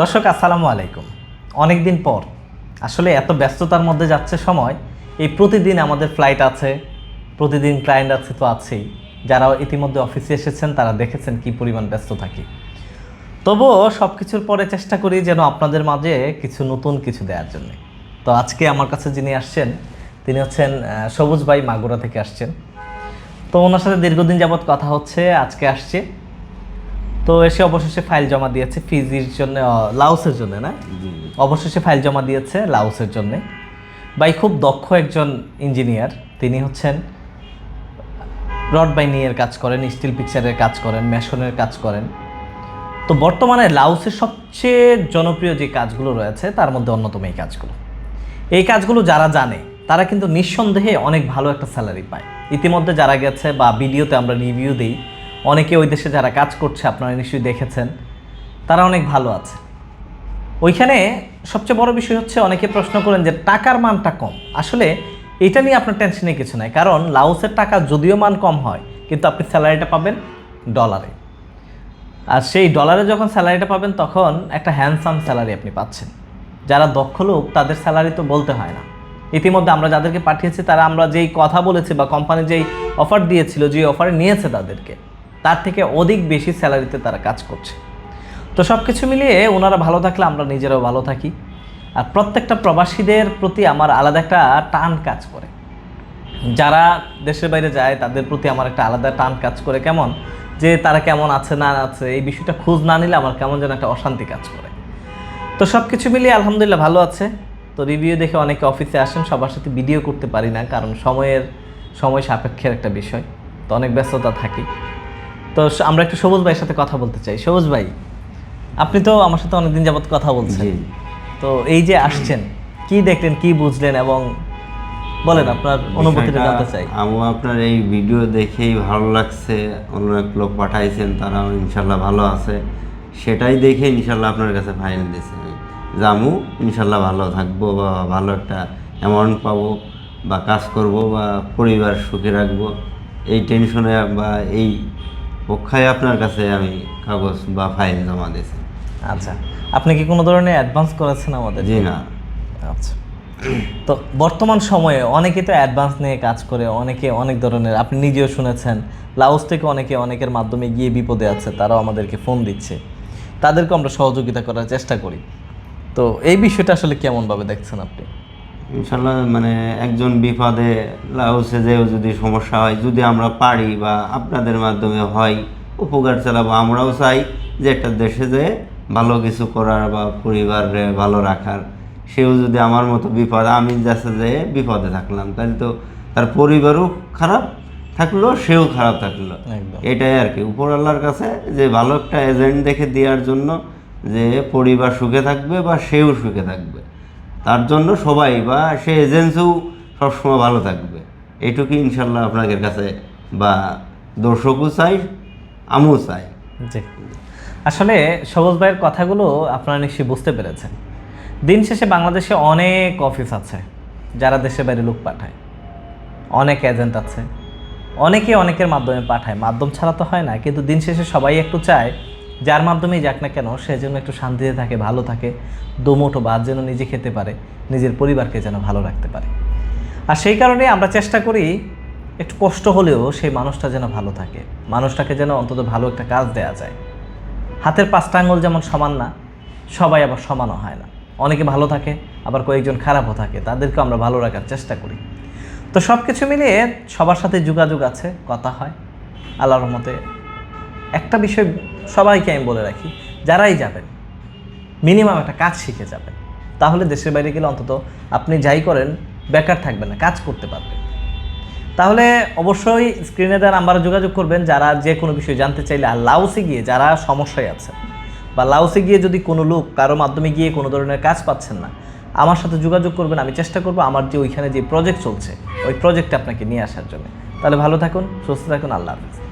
দর্শক, আসসালামু আলাইকুম। অনেক দিন পর। আসলে এত ব্যস্ততার মধ্যে যাচ্ছে সময়। এই প্রতিদিন আমাদের ফ্লাইট আছে, প্রতিদিন ক্লায়েন্ট আছে তো আছেই। যারা ইতিমধ্যে অফিসে এসেছেন, তারা দেখেছেন কি পরিমাণ ব্যস্ত থাকি। তবুও সব কিছুর পরে চেষ্টা করি যেন আপনাদের মাঝে কিছু নতুন কিছু দেওয়ার জন্য। তো আজকে আমার কাছে যিনি আসছেন, তিনি হচ্ছেন সবুজ ভাই মাগুরা থেকে আসছেন। তো ওনার সাথে দীর্ঘদিন যাবৎ কথা হচ্ছে, আজকে আসছে। তো এসে অবশেষে ফাইল জমা দিয়েছে ফিজির জন্য লাউসের জন্য না? অবশেষে ফাইল জমা দিয়েছে লাউসের জন্য। বাই খুব দক্ষ একজন ইঞ্জিনিয়ার তিনি হচ্ছেন রড বাইনিংয়ের কাজ করেন স্টিল পিকচারের কাজ করেন মেশনের কাজ করেন। তো বর্তমানে লাউসের সবচেয়ে জনপ্রিয় যে কাজগুলো রয়েছে তার মধ্যে অন্যতম এই কাজগুলো। এই কাজগুলো যারা জানে তারা কিন্তু নিঃসন্দেহে অনেক ভালো একটা স্যালারি পায়। ইতিমধ্যে যারা গেছে বা ভিডিওতে আমরা রিভিউ দিই অনেকে ওই দেশে যারা কাজ করছে আপনারা নিশ্চয়ই দেখেছেন, তারা অনেক ভালো আছে। ওইখানে সবচেয়ে বড় বিষয় হচ্ছে অনেকে প্রশ্ন করেন যে টাকার মানটা কম। আসলে এটা নিয়ে আপনার টেনশনে কিছু নাই, কারণ লাউসের টাকা যদিও মান কম হয়, কিন্তু আপনি স্যালারিটা পাবেন ডলারে আর সেই ডলারে যখন স্যালারিটা পাবেন, তখন একটা হ্যান্ডসাম স্যালারি আপনি পাচ্ছেন। যারা দক্ষ লোক, তাদের স্যালারি তো বলতে হয় না। ইতিমধ্যে আমরা যাদেরকে পাঠিয়েছি, তারা আমরা যেই কথা বলেছি বা কোম্পানি যেই অফার দিয়েছিল যে অফারে নিয়েছে তাদেরকে। তার থেকে অধিক বেশি স্যালারিতে তারা কাজ করছে। তো সব কিছু মিলিয়ে ওনারা ভালো থাকলে আমরা নিজেরাও ভালো থাকি। আর প্রত্যেকটা প্রবাসীদের প্রতি আমার আলাদা একটা টান কাজ করে। যারা দেশের বাইরে যায়, তাদের প্রতি আমার একটা আলাদা টান কাজ করে। কেমন? যে তারা কেমন আছে, না আছে, এই বিষয়টা খোঁজ না নিলে আমার কেমন যেন একটা অশান্তি কাজ করে। তো সব কিছু মিলিয়ে আলহামদুলিল্লাহ ভালো আছে। তো রিভিউ দেখে অনেকে অফিসে আসেন, সবার সাথে ভিডিও করতে পারি না, কারণ সময়ের, সময় সাপেক্ষের একটা বিষয়। তো অনেক ব্যস্ততা থাকি তো আমরা একটু সবুজ ভাইয়ের সাথে কথা বলতে চাই। সবুজ ভাই আপনি তো আমার সাথে অনেকদিন যাবত কথা বলছেন। তো এই যে আসছেন কি দেখলেন কি বুঝলেন এবং বলেন আপনার অনুভূতিটা জানতে চাই। আমার আপনার এই ভিডিও দেখেই ভালো লাগছে অনেক লোক পাঠাইছেন তারা ইনশাল্লাহ ভালো আছে। সেটাই দেখে ইনশাল্লাহ আপনার কাছে ফাইল দিয়েছে জামু ইনশাল্লাহ ভালো থাকব বা ভালো একটা অ্যামাউন্ট পাবো বা কাজ করব বা পরিবার সুখে রাখব এই টেনশনে বা এই পক্ষায় আপনার কাছে আমি কাগজ বা ফাইল জমা দিয়েছি। আচ্ছা আপনি কি কোনো ধরনের অ্যাডভান্স করেছেন আমাদের? জি না। আচ্ছা। তো বর্তমান সময়ে অনেকে তো অ্যাডভান্স নিয়ে কাজ করে অনেকে অনেক ধরনের আপনি নিজেও শুনেছেন লাউস থেকে অনেকে অনেকের মাধ্যমে গিয়ে বিপদে আছে তারাও আমাদেরকে ফোন দিচ্ছে। তাদেরকে আমরা সহযোগিতা করার চেষ্টা করি। তো এই বিষয়টা আসলে কেমনভাবে দেখছেন আপনি? ইনশাল্লাহ মানে একজন বিপদে লাউসে যেও যদি সমস্যা হয় যদি আমরা পারি বা আপনাদের মাধ্যমে হয় উপকার চালাবো আমরাও চাই যে একটা দেশে যে ভালো কিছু করার বা পরিবারে ভালো রাখার। সেও যদি আমার মতো বিপদ আমি যাচ্ছে যে বিপদে থাকলাম তাহলে তো তার পরিবারও খারাপ থাকল সেও খারাপ থাকল। এটাই আর কি উপর আল্লাহর কাছে যে ভালো একটা এজেন্ট দেখে দেওয়ার জন্য যে পরিবার সুখে থাকবে বা সেও সুখে থাকবে। তার জন্য সবাই বা সে এজেন্সিও সবসময় ভালো থাকবে। এইটুকু ইনশাল্লাহ আপনাদের কাছে বা দর্শকও চাই, আমিও চাই। আসলে সবুজ ভাইয়ের কথাগুলো আপনারা নিশ্চয়ই বুঝতে পেরেছেন। দিন শেষে বাংলাদেশে অনেক অফিস আছে যারা দেশে বাইরে লোক পাঠায়। অনেক এজেন্ট আছে। অনেকে অনেকের মাধ্যমে পাঠায়। মাধ্যম ছাড়া তো হয় না, কিন্তু দিন শেষে সবাই একটু চায় যার মাধ্যমেই যাক না কেন, সে যেন একটু শান্তিতে থাকে, ভালো থাকে দোমোটো বাদ যেন নিজে খেতে পারে, নিজের পরিবারকে যেন ভালো রাখতে পারে। আর সেই কারণে আমরা চেষ্টা করি, একটু কষ্ট হলেও সেই মানুষটা যেন ভালো থাকে, মানুষটাকে যেন অন্তত ভালো একটা কাজ দেয়া যায়। হাতের পাঁচটা আঙুল যেমন সমান না, সবাই আবার সমানও হয় না। অনেকে ভালো থাকে, আবার কয়েকজন খারাপও থাকে তাদেরকে আমরা ভালো রাখার চেষ্টা করি। তো সব কিছু মিলিয়ে সবার সাথে যোগাযোগ আছে, কথা হয়, আল্লাহর রহমতে একটা বিষয় সবাইকে আমি বলে রাখি, যারাই যাবেন মিনিমাম একটা কাজ শিখে যাবেন। তাহলে দেশের বাইরে গেলে অন্তত আপনি যাই করেন, বেকার থাকবেন না, কাজ করতে পারবেন। তাহলে অবশ্যই স্ক্রিনে দেওয়া নাম্বারে যোগাযোগ করবেন, যারা যে কোনো বিষয় জানতে চাইলে, আর লাউসে গিয়ে যারা সমস্যায় আছে বা লাউসে গিয়ে যদি কোনো লোক কারও মাধ্যমে গিয়ে কোনো ধরনের কাজ পাচ্ছেন না, আমার সাথে যোগাযোগ করবেন, আমি চেষ্টা করব আমার যে ওইখানে যে প্রজেক্ট চলছে, ওই প্রজেক্টে আপনাকে নিয়ে আসার জন্য। তাহলে ভালো থাকুন, সুস্থ থাকুন, আল্লাহ হাফিজ।